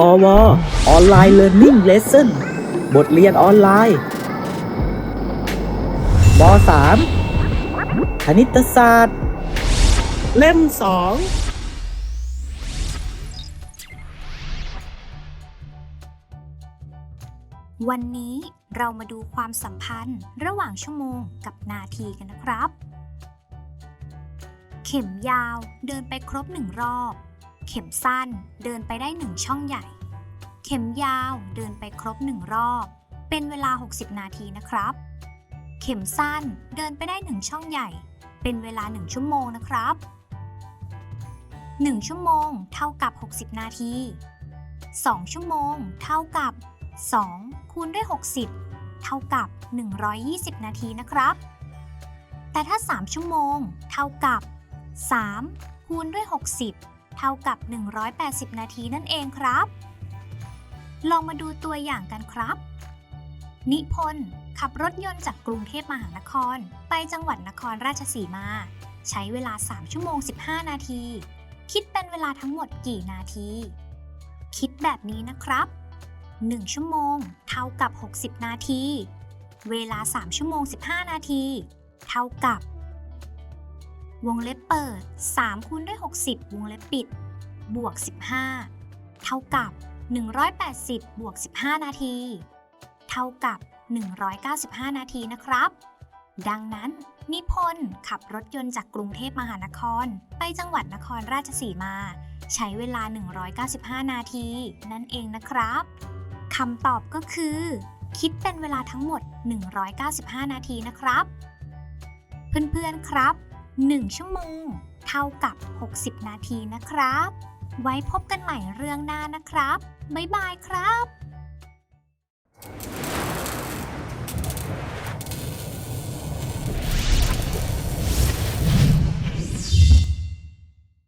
พอวออนไลน์เรียนรู้เลสเซ่นบทเรียนออนไลน์ป .3 คณิตศาสตร์ เล่มสองวันนี้เรามาดูความสัมพันธ์ระหว่างชั่วโมงกับนาทีกันนะครับ เข็มยาวเดินไปครบหนึ่งรอบ เข็มสั้นเดินไปได้หนึ่งช่องใหญ่ เข็มยาวเดินไปครบหนึ่งรอบ เป็นเวลา 60 นาทีนะครับ เข็มสั้นเดินไปได้หนึ่งช่องใหญ่ เป็นเวลา 1 ชั่วโมงนะครับ 1 ชั่วโมงเท่ากับ 60 นาที 2 ชั่วโมงเท่ากับ 2 คูณด้วย 60 เท่ากับ 120 นาทีนะครับ แต่ถ้า 3 ชั่วโมง เท่ากับ 3 คูณด้วย 60 เท่ากับ 180 นาทีนั่นเองครับ ลองมาดูตัวอย่างกันครับ นิพนธ์ขับรถยนต์จากกรุงเทพมหานคร ไปจังหวัดนครราชสีมา ใช้เวลา 3 ชั่วโมง 15 นาที คิดเป็นเวลาทั้งหมดกี่นาที คิดแบบนี้นะครับ 1 ชั่วโมง เท่ากับ 60 นาที เวลา 3 ชั่วโมง 15 นาที เท่ากับ วงเล็บเปิด 3 คูณด้วย 60 วงเล็บปิด บวก 15 เท่ากับ 180 บวก 15 นาที เท่ากับ 195 นาทีนะครับ ดังนั้น นิพนธ์ขับรถยนต์จากกรุงเทพมหานคร ไปจังหวัดนครราชสีมา ใช้เวลา 195 นาที นั่นเองนะครับคำตอบก็คือ คิดเป็นเวลาทั้งหมด 195 นาทีนะครับ เพื่อนๆครับ 1 ชั่วโมง เท่ากับ 60 นาทีนะครับ ไว้พบกันใหม่เรื่องหน้านะครับ บ๊ายบายครับ